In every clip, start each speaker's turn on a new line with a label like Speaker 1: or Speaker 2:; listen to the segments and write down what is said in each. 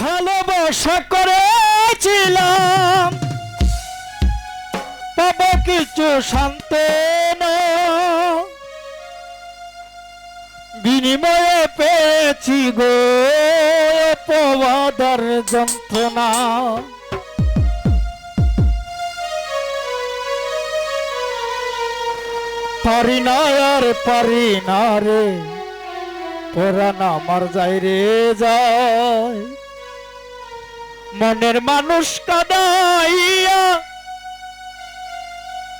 Speaker 1: ভালোবাসা করেছিলাম। পাবো কিছু শান্ত বিনিময়ে পেয়েছি গো পবাদার যন্ত্রণা। পারি না আর পারি না রে পরাণ আমার যাই রে যায়। মনের মানুষ কাদাইয়া,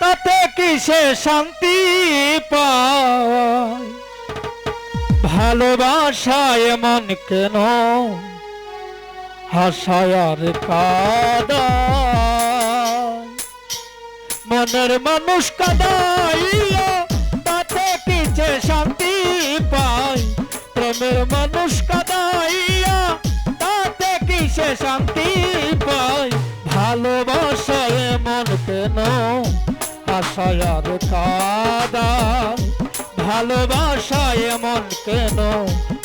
Speaker 1: তাতে কিসে শান্তি পায়? ভালোবাসায় এমন কেন? হাসায় কাদায় মনের মানুষ কাদাইয়া, তাতে কিছে শান্তি পায়? প্রেমের মানুষ কাদাইয়া, তাতে কিসে শান্তি আশায় আর কাদায় ভালোবাসায় এমন কেন?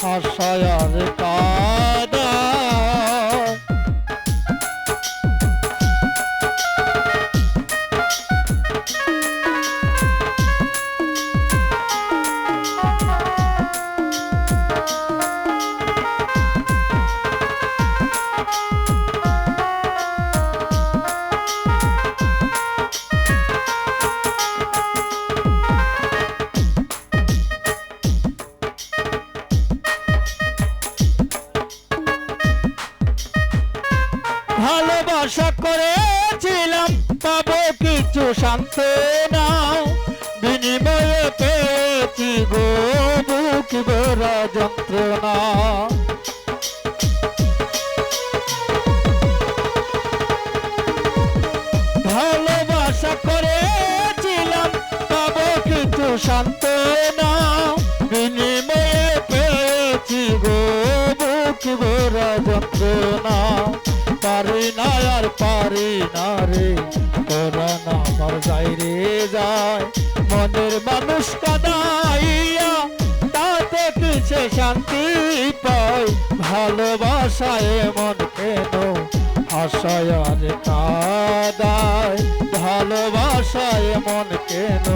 Speaker 1: আশায় আর কাদায় ভালোবাসা করেছিলাম পাবো কিছু শান্ত না বিনিময়ে পেয়েছি গো, বুক ভরা যন্ত্রণা। ভালোবাসা করেছিলাম পাবো কিছু শান্ত না বিনিময়ে পেয়েছি গো, বুক ভরা যন্ত্রণা। পারি না আর পারি না রে। তোরা না আমার যাই রে যায়। মনের মানুষ কাদাইয়া তাতে কিসে শান্তি পায়। ভালোবাসায় মন কেন? আশায় আর কাদায়। ভালোবাসায় মন কেন?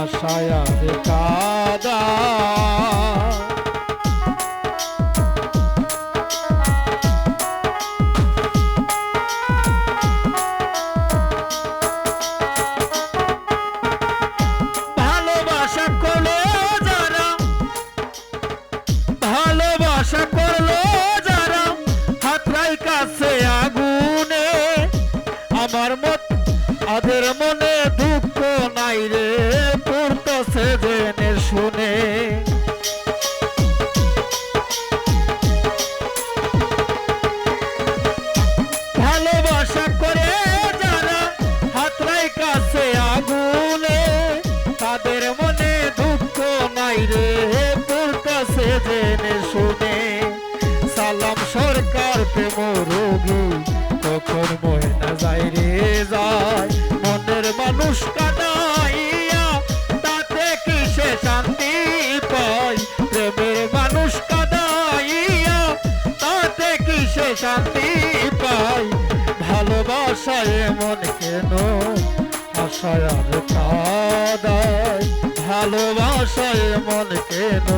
Speaker 1: আশায় আর কাদায়। মনে দুঃখ নাই রে, পড়তেছে জেনে শুনে। তাদের মনে দুঃখ নাই রে শুনে। সালাম সরকার প্রেম রোগী, কখন ময়না যায় রে যায় শান্তি পাই, ভালোবাসায় মন কেন? আশায় আর ভালোবাসায় মন কেন?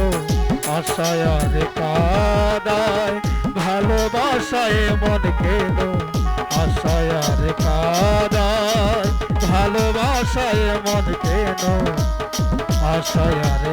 Speaker 1: আশায় আর ভালোবাসায় মন কেন? আশায় আর ভালোবাসায় মন কেন? আশায় আর